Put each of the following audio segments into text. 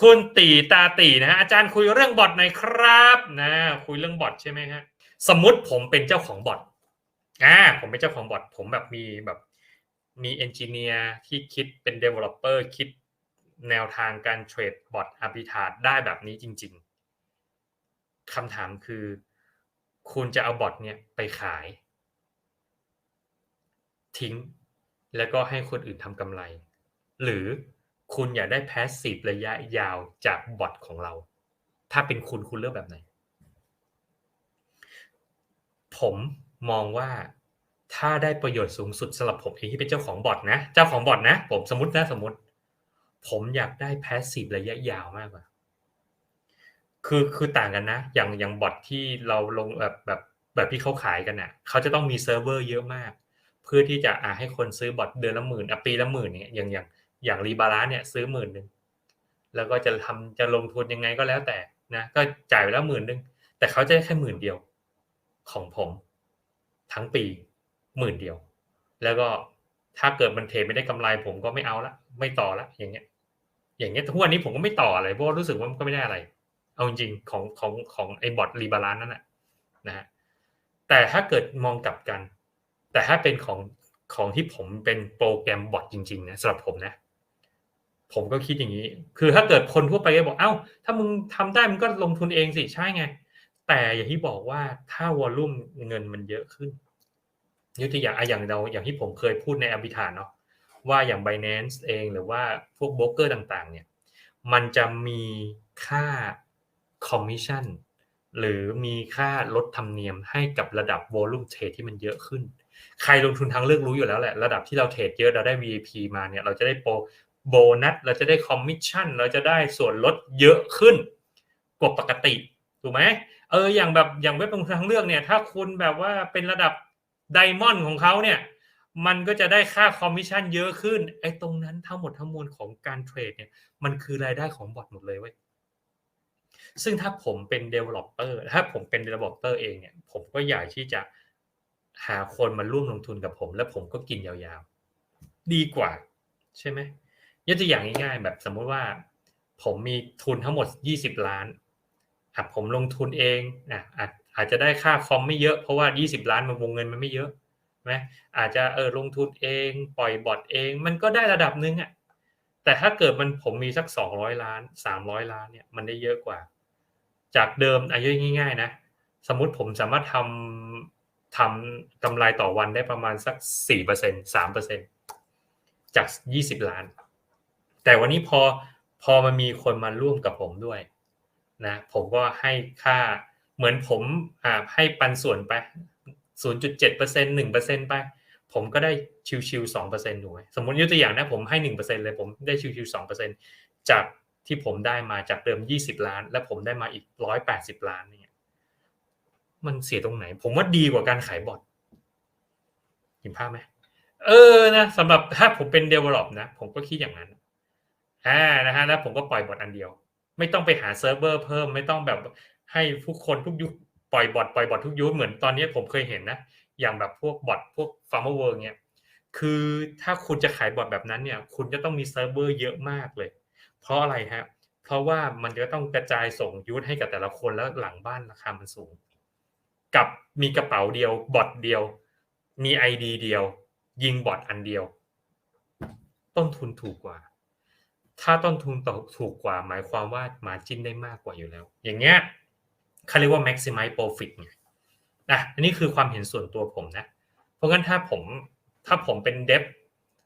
คุณตีตาตีนะฮะอาจารย์คุยเรื่องบอทหน่อยครับนะคุยเรื่องบอทใช่ไหมฮะสมมติผมเป็นเจ้าของบอทอ่าผมเป็นเจ้าของบอทผมแบบมีแบบมีเอนจิเนียร์ที่คิดเป็น Developer คิดแนวทางการเทรดบอทอาร์บิทาดได้แบบนี้จริง ๆคำถามคือ คุณจะเอาบอทเนี่ยไปขาย ทิ้ง แล้วก็ให้คนอื่นทำกำไร หรือ คุณอยากได้แพสซีฟระยะยาวจากบอทของเรา ถ้าเป็นคุณคุณเลือกแบบไหน ผมมองว่าถ้าได้ประโยชน์สูงสุดสำหรับผมเองที่เป็นเจ้าของบอทนะ เจ้าของบอทนะ ผมสมมตินะสมมติ ผมอยากได้แพสซีฟระยะยาวมากกว่า คือคือต่างกันนะ อย่างอย่างบอทที่เราลงแบบแบบแบบที่เขาขายกันน่ะ เขาจะต้องมีเซิร์ฟเวอร์เยอะมาก เพื่อที่จะอ่าให้คนซื้อบอทเดือนละหมื่นอะปีละหมื่นเนี่ยอย่างอย่าง อย่างรีบาลานเนี่ยซื้อหมื่นหนึ่งแล้วก็จะทำจะลงทุนยังไงก็แล้วแต่นะก็จ่ายไปแล้วหมื่นหนึ่งแต่เขาจะได้แค่หมื่นเดียวของผมทั้งปีหมื่นเดียว แล้วก็ถ้าเกิดมันเทไม่ได้กำไรผมก็ไม่เอาละไม่ต่อละอย่างเงี้ย อย่างเงี้ยทุกวันนี้ผมก็ไม่ต่ออะไรเพราะรู้สึกว่ามันก็ไม่ได้อะไร เอาจริงๆของของของไอ้บอทรีบาลานนั่นแหละนะฮะแต่ถ้าเกิดมองกลับกัน แต่ถ้าเป็นของของที่ผมเป็นโปรแกรมบอทจริงๆนะสำหรับผมนะ ผมก็คิดอย่างนี้ คือถ้าเกิดคนทั่วไปก็บอกเอ้า ถ้ามึงทำได้มึงก็ลงทุนเองสิใช่ไง แต่อย่างที่บอกว่าถ้าวอลลุ่มเงินมันเยอะขึ้นยกตัวอย่างอะอย่างเราอย่างที่ผมเคยพูดในอภิธานเนาะว่าอย่าง Binance เองหรือว่าพวกโบรกเกอร์ต่างๆ เนี่ย มันจะมีค่าคอมมิชชั่นหรือมีค่าลดธรรมเนียมให้กับระดับวอลลุ่มเทรดที่มันเยอะขึ้น ใครลงทุนทางเลือกรู้อยู่แล้วแหละ ระดับที่เราเทรดเยอะเราได้ VIP มาเนี่ยเราจะได้โปร โบนัส เราจะได้คอมมิชชั่น เราจะได้ส่วนลดเยอะขึ้นกว่าปกติ ถูกไหมเอออย่างแบบอย่างเว็บลงทุนทางเลือกเนี่ย ถ้าคุณแบบว่าเป็นระดับไดมอนด์ของเขาเนี่ย มันก็จะได้ค่าคอมมิชชั่นเยอะขึ้น ไอ้ตรงนั้นทั้งหมดทั้งมวลของการเทรดเนี่ย มันคือรายได้ของบอทหมดเลยเว้ยซึ่งถ้าผมเป็น developer ถ้าผมเป็น developer เองเนี่ย ผมก็อยากที่จะหาคนมาร่วมลงทุนกับผม แล้วผมก็กินยาวๆ ดีกว่า ใช่ไหม ยกตัวอย่างง่ายๆ แบบสมมุติว่า ผมมีทุนทั้งหมด 20 ล้านอะผมลงทุนเองอะอาจจะได้ค่าคอมไม่เยอะเพราะว่า 20 ล้านมันวงเงินมันไม่เยอะไหมอาจจะเออลงทุนเองปล่อยบอทเอง มันก็ได้ระดับหนึ่งอะแต่ถ้าเกิดมันผมมีสัก 200 ล้าน 300 ล้านเนี่ยมันได้เยอะกว่า จากเดิมอายุง่าย ๆ นะ สมมุติผมสามารถทำทำกำไรต่อวันได้ประมาณสัก 4% 3%จาก 20 ล้าน แต่วันนี้พอพอมันมีคนมาร่วมกับผมด้วยนะผมก็ให้ค่าเหมือนผมอ่าให้ปันส่วนไป 0.7% 1%ไป ผมก็ได้ชิวๆ2%ถูกไหมสมมติยกตัวอย่างนะผมให้ 1%เลยผมได้ชิวๆ2%จากที่ผมได้มาจากเดิม 20 ล้าน แล้วผมได้มาอีก 180 ล้านเนี่ยมันเสียตรงไหน ผมว่าดีกว่าการขายบอทเห็นภาพไหมเออนะสำหรับถ้าผมเป็น develop นะ ผมก็คิดอย่างนั้น อ่านะฮะแล้วผมก็ปล่อยบอทอันเดียว ไม่ต้องไปหาเซิร์ฟเวอร์เพิ่มไม่ต้องแบบให้ทุกคนทุกยุคปล่อยบอทปล่อยบอททุกยุคเหมือนตอนนี้ผมเคยเห็นนะอย่างแบบพวกบอทพวก farmer world เนี่ยคือถ้าคุณจะขายบอทแบบนั้นเนี่ย คุณจะต้องมีเซิร์ฟเวอร์เยอะมากเลย เพราะอะไรฮะเพราะว่ามันจะต้องกระจายส่งยูทให้กับแต่ละคนแล้วหลังบ้านราคามันสูง กับมีกระเป๋าเดียวบอทเดียว มีไอดีเดียว ยิงบอทอันเดียว ต้นทุนถูกกว่า ถ้าต้นทุนต่อถูกกว่า หมายความว่ามาจิ้นได้มากกว่าอยู่แล้ว อย่างเงี้ยเขาเรียกว่า maximize profit ไงนะอันนี้คือความเห็นส่วนตัวผมนะ เพราะงั้นถ้าผมถ้าผมเป็นเดฟ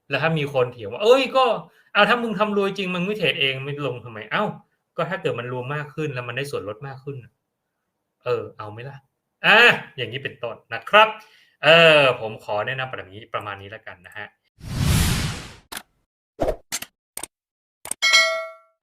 แล้วถ้ามีคนเถียงว่า เอ้ยก็เอาถ้ามึงทำรวยจริงมึงไม่เทรดเองไม่ลงทำไม เอ้า ก็ถ้าเกิดมันรวมมากขึ้นแล้วมันได้ส่วนลดมากขึ้น เออ เอาไหมล่ะอ่าอย่างนี้เป็นต้นนะครับ เออ ผมขอแนะนำแบบนี้ประมาณนี้แล้วกันนะฮะ